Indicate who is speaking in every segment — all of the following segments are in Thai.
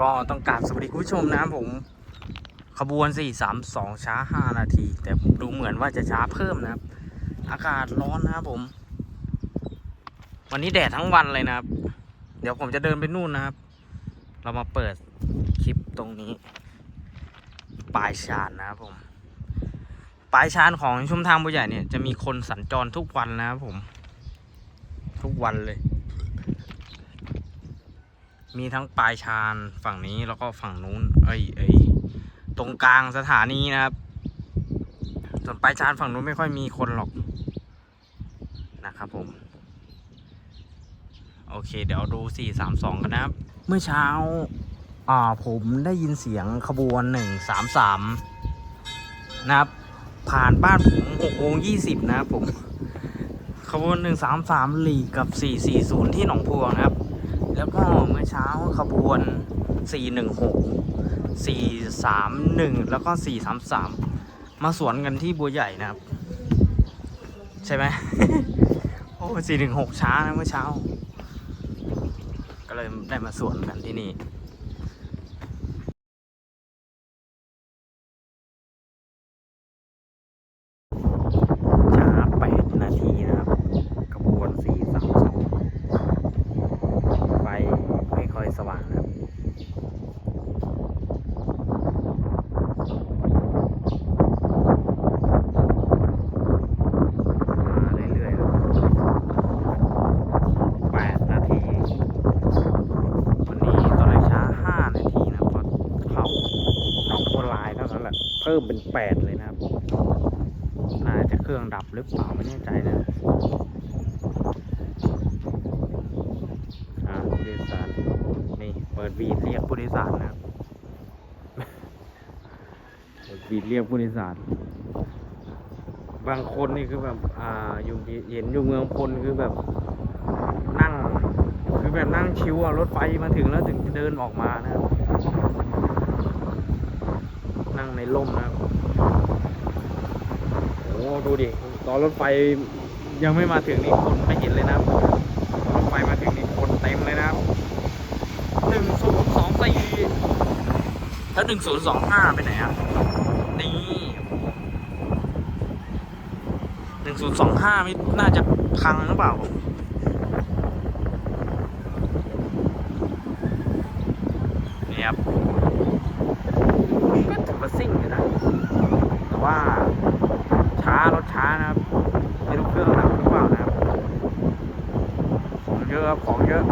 Speaker 1: ก็ต้องกราบสวัสดีคุณผู้ชมนะครับผม ขบวน 432 ช้า 5 นาที แต่ผมดูเหมือนว่าจะช้าเพิ่มนะครับ อากาศร้อนนะครับผม วันนี้แดดทั้งวันเลยนะครับ เดี๋ยวผมจะเดินไปนู่นนะครับ เรามาเปิดคลิปตรงนี้ ปลายชานนะครับผม ปลายชานของชุมทางบัวใหญ่เนี่ยจะมีคนสัญจรทุกวันนะครับผม ทุกวันเลย มีทั้งปลายชานฝั่งนี้แล้วก็ฝั่งนู้น เอ้ยเอ้ยตรงกลางสถานีนะครับ ส่วนปลายชานฝั่งนู้นไม่ค่อยมีคนหรอกนะครับผม โอเค เดี๋ยวดู432กันนะครับ เมื่อเช้า อ่าผมได้ยินเสียงขบวน133นะครับ ผ่านบ้านผม6โมง20นะครับผม ขบวน133หลีกับ440ที่หนองพวงนะครับ แล้วก็เมื่อเช้าขบวน 416 431 แล้วก็ 433 มาสวนกันที่บัวใหญ่นะครับ ใช่ไหม โอ้ 416 ช้านะเมื่อเช้า ก็เลยได้มาสวนกันที่นี่ ช้า 8 นาทีนะครับขบวน 432 ไฟไม่ค่อยสว่างนะครับ มาเรื่อยๆครับแปดนาที วันนี้ตอนแรกช้าห้านาทีนะพอเข้าหนองบัวลายเท่านั้นแหละ เพิ่มเป็นแปดเลยนะครับ น่าจะเครื่องดับ หรือเปล่าไม่แน่ใจนะผู้โดยสาร นี่ เปิดวีดเรียกผู้โดยสารนะเปิดวีดเรียกผู้โดยสาร บางคนนี่คือแบบ อ่า อยู่เห็นอยู่เมืองพลคือแบบ นั่ง คือแบบนั่งชิวอะรถไฟมาถึงแล้วถึงจะเดินออกมานะครับ นั่งในร่มนะครับโอ้ดูดิ ตอนรถไฟยังไม่มาถึงนี่คนไม่เห็นเลยนะครับรถไฟมาถึงนี่คนเต็มเลยนะครับหนึ่งศูนย์สองสี่แล้วหนึ่งศูนย์สองห้าไปไหนอะ นี่หนึ่งศูนย์สองห้าไม่น่าจะพังหรือเปล่านี่ครับ ก็ถือว่าซิ่งอยู่นะ แต่ว่า ช้ารถช้านะครับ ไม่รู้เครื่องดับหรือเปล่านะครับ ข องเยอะครับของเยอะ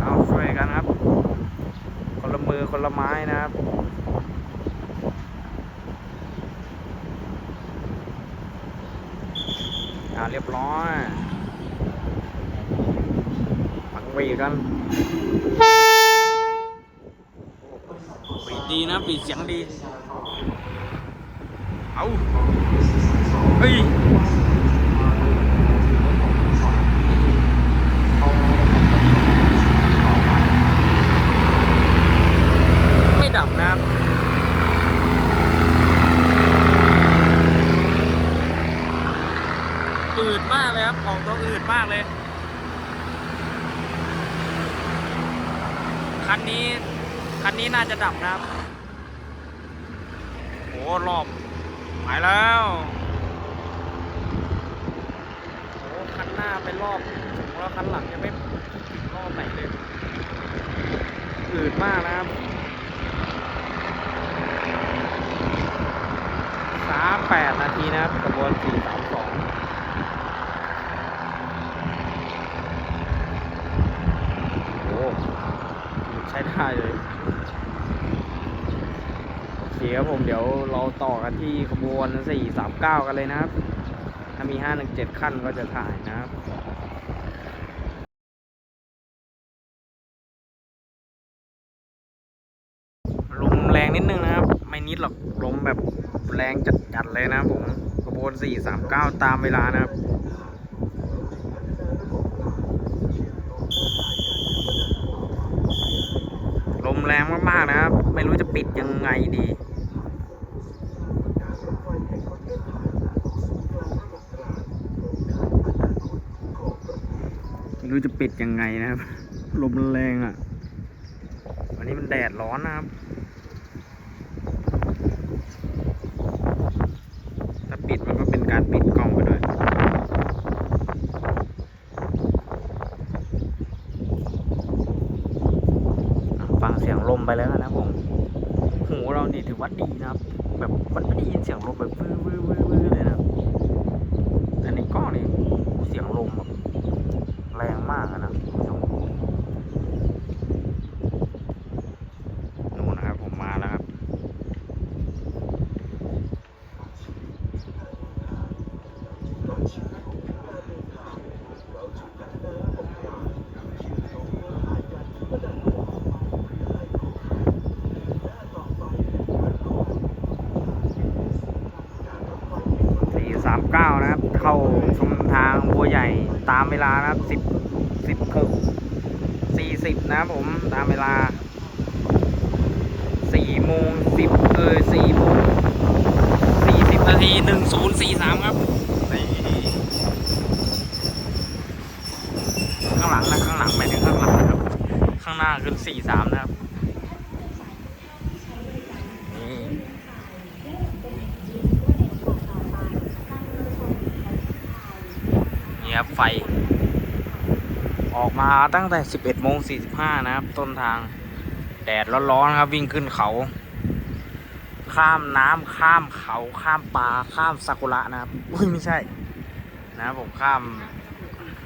Speaker 1: เอาช่วยกันครับ คนละมือคนละไม้นะครับอ่าเรียบร้อยปักวีกันปีดีนะปีเสียงดี เอาเฮ้ย ไม่ดับนะครับ อืดมากเลยครับของตัวอืดมากเลย คันนี้ คันนี้น่าจะดับนะครับ โอ้รอบไปแล้วโอ้คันหน้าไปรอบถึงแล้ว คันหลังยังไม่ถึงรอบไหนเลยอืดมากนะครับสามแปดนาทีนะครับกระบวนสี่สามสองโอ้ใช้ได้เลยโอเคครับผมเดี๋ยวเราต่อกันที่ขบวน 439 กันเลยนะครับ ถ้ามี 517 ขั้นก็จะถ่ายนะครับ รงนิดนึงนะครับ ไม่นิดหรอกลมแบบแรงจัดๆเลยนะครับผมขบวน439 ตามเวลานะครับลมแรงมากๆนะครับ ไม่รู้จะปิดยังไงดี ไม่รู้จะปิดยังไงนะครับ ลมแรงอะ วันนี้มันแดดร้อนนะครับ ถ้า ปิดมันก็เป็นการปิดกล้องไปด้วยฟังเสียงลมไปแล้วนนะผมหูเรานี่ถือว่าดีนะครับ แบบมันไม่ได้ยินเสียงลมแบบวื้อวื้อวื้อวื้อเลยนะครับแต่ในกล้องนี่เสียงลมแบบแรงมากอะนะคุณผู้ชมนู่นนะครับผมมาแล้วครับ สี่สามเก้านะครับ เข้าชมทางบัวใหญ่ตามเว ลานะครับสิบสิบหกสี่สิบนะครับผมตามเวลาสี่โมงสิบเออสี่โมงสี่สิบนาทีหนึ่งศูนย์สี่สามครับนี่ข้างหลังนะข้างหลังหมายถึงข้างหลังนะครับ ข้างหน้าคือสี่สามนะครับนี่นี่ครับไฟ ออกมาตั้งแต่ 11โมง45 นะครับ ต้นทาง แดดร้อนๆครับ วิ่งขึ้นเขา ข้ามน้ำข้ามเขาข้ามปลาข้ามซากุระนะครับ อุ้ยไม่ใช่ นะครับผมข้าม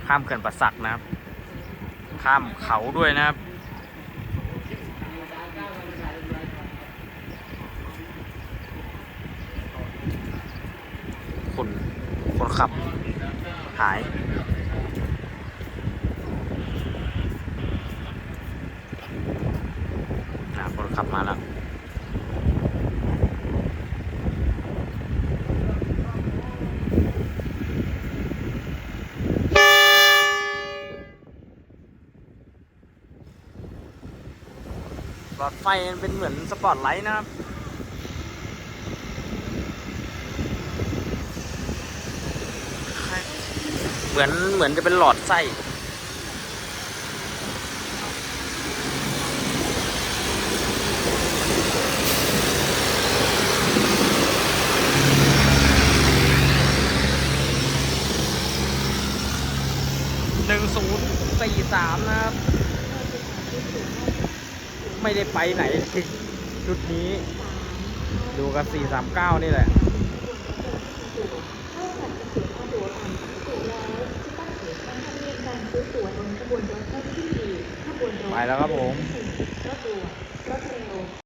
Speaker 1: ข้ามเขื่อนประสักนะครับ ข้ามเขาด้วยนะครับคนคนขับ หาย นะคน ขับมาแล้วหลอดไฟเป็นเหมือนสปอตไลท์นะครับเหมือนเหมือนจะเป็นหลอดไส้ หนึ่งศูนย์สี่สามนะครับ ไม่ได้ไปไหนเลยชุดนี้ ดูกับสี่สามเก้านี่แหละไปแล้วครับผมส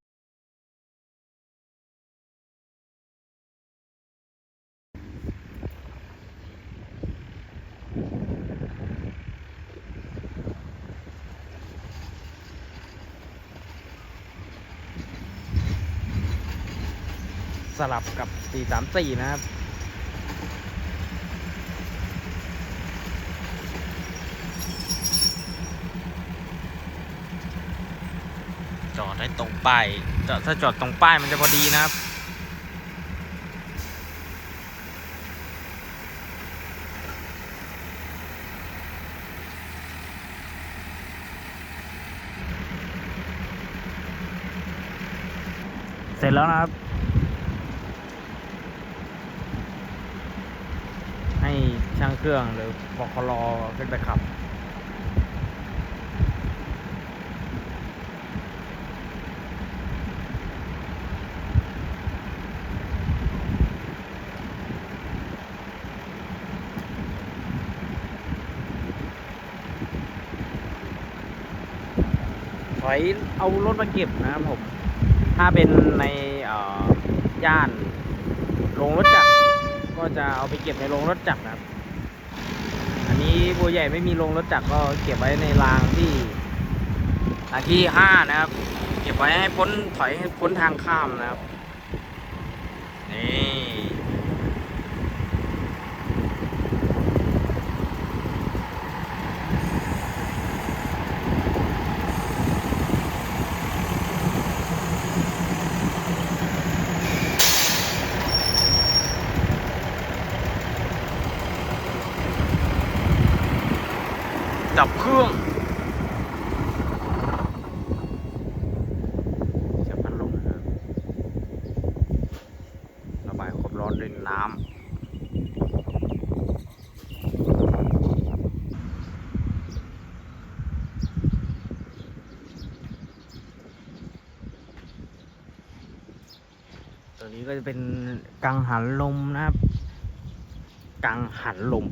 Speaker 1: ลับกับ 434 นะครับ จอดให้ตรงป้ายจอดถ้าจอดตรงป้ายมันจะพอดีนะครับเสร็จแล้วนะครับ ให้ช่าง เครื่องหรือบอกคลอขึ้นไปขับ ถอยเอารถมาเก็บนะครับผม ถ้าเป็นในย่านโรงรถจักรก็จะเอาไปเก็บในโรงรถจักรนะครับ นี้บัวใหญ่ไม่มีลงรถจักรก็เก็บไว้ในรางที่รางที่ห้านะครับ เก็บไว้ให้พ้นถอยให้พ้นทางข้ามนะครับนี่ ดับเครื่องจะพัดลมนะครับระบายความร้อนด้วยน้ำตัวนี้ก็จะเป็นกังหันลมนะครับ กังหันลม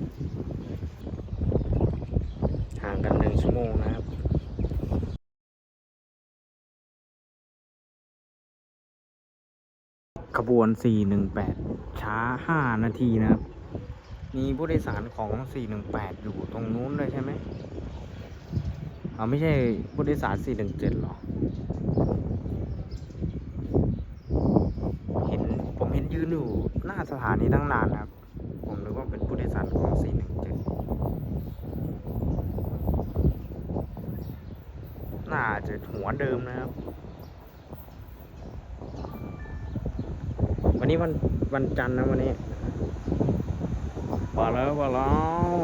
Speaker 1: ห่างกันหนึ่งชั่วโมงนะครับขบวน 418 ช้า 5 นาทีนะครับ มีผู้โดยสารของ 418 อยู่ตรงนู้นเลยใช่ไหมเอาไม่ใช่ผู้โดยสาร 417 หรอ เห็นผมเห็นยืนอยู่หน้าสถานีตั้งนานนะครับ ผมนึกว่าเป็นผู้โดยสารของ 417 น่าจะหัวเดิมนะครับ วันนี้วันวันจันทร์นะวันนี้มาแล้วมาแล้ว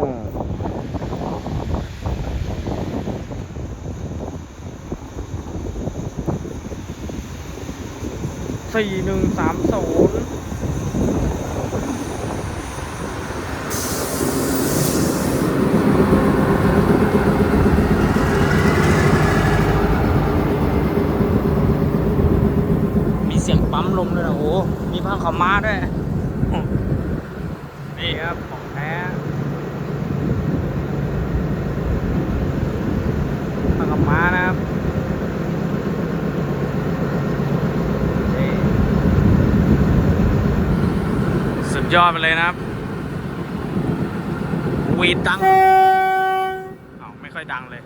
Speaker 1: สี่หนึ่งสามศูนย์มีเสียงปั๊มลมด้วยนะโอ้โหมีผ้า ขาวม้าด้วย นี่ครับของแท้ผ้าขาม้านะครับนี่สุดยอดไปเลยนะครับ วีดดังอ้าไม่ค่อยดังเลย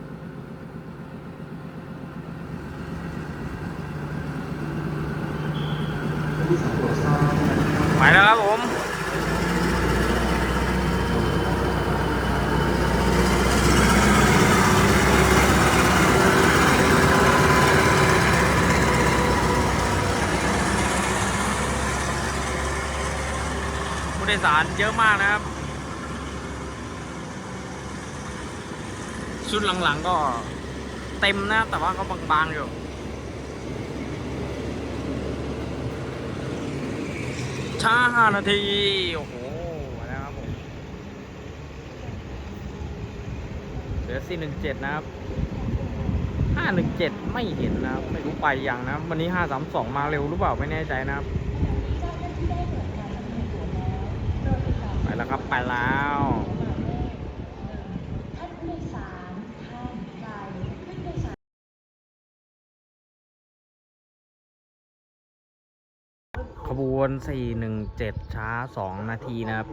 Speaker 1: ไปแล้วครับผมผู้โดยสารเยอะมากนะครับ ชุดหลังๆก็เต็มนะ แต่ว่าก็บางๆอยู่ ช้าห้านาที โอ้โหมาแล้วครับผมเหลือสี่หนึ่งเจ็ดนะครับห้าหนึ่งเจ็ดไม่เห็นนะครับ ไม่รู้ไปยังนะ วันนี้ห้าสามสองมาเร็วหรือเปล่าไม่แน่ใจนะครับ ไปแล้วครับไปแล้ว
Speaker 2: ท่านผู้โดยสารท่านใดขึ้นโดยสาร
Speaker 1: ข บวน 417 ช้า 2 นาทีนะครับ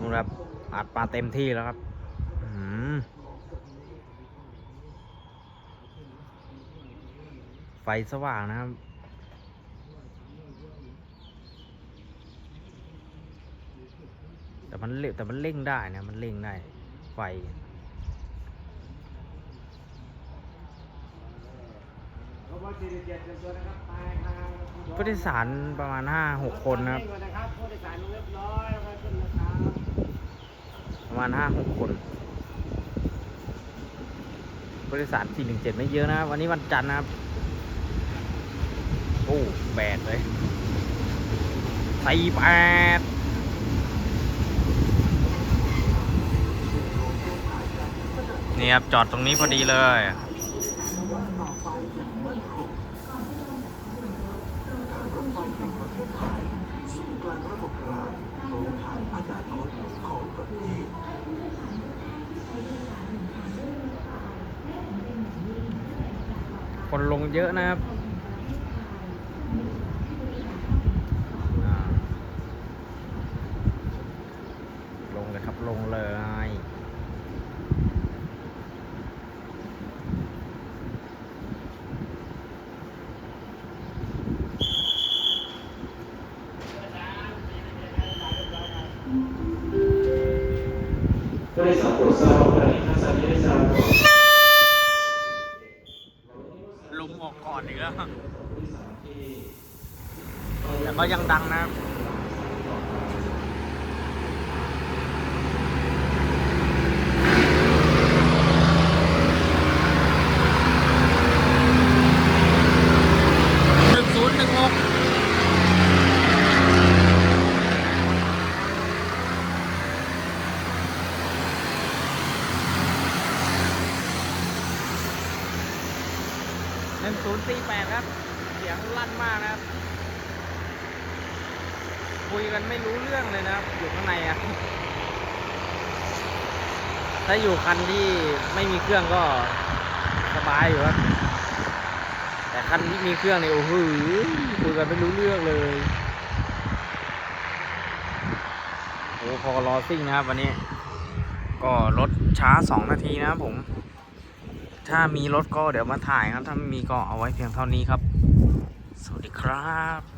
Speaker 1: นู่นครับอัดมาเต็มที่แล้วครับไฟสว่างนะครับแต่มันเร่งแต่มันเร่งได้นะ มันเร่งได้ ไฟ ผู้โดยสารประมาณห้าหกคนนะครับ
Speaker 3: ผู้โดยสารเรียบร้อยแล้วก็ขึ้นนะครับ
Speaker 1: ประมาณห้าหกคนผู้โดยสารสี่หนึ่งเจ็ดไม่เยอะนะครับวันนี้วันจันทร์นะครับ โอ้แบกเลยสี่แปดนี่ครับจอดตรงนี้พอดีเลย เยอะนะครับลงเลยครับลงเลย แต่ก็ยังดังนะครับ หนึ่งศูนย์หนึ่งหกใน 1048 ครับ เสียงลั่นมากนะครับ คุยกัน ไม่รู้เรื่องเลยนะครับ อยู่ข้างในอะถ้าอยู่คันที่ไม่มีเครื่องก็สบายอยู่ครับ แต่คันที่มีเครื่องเนี่ยโอ้โหคุยกันไม่รู้เรื่องเลยโอ้พอรอซิ่งนะครับวันนี้ ก็รถช้า 2 นาทีนะครับผม ถ้ามีรถก็เดี๋ยวมาถ่ายครับ ถ้าไม่มีก็เอาไว้เพียงเท่านี้ครับ สวัสดีครับ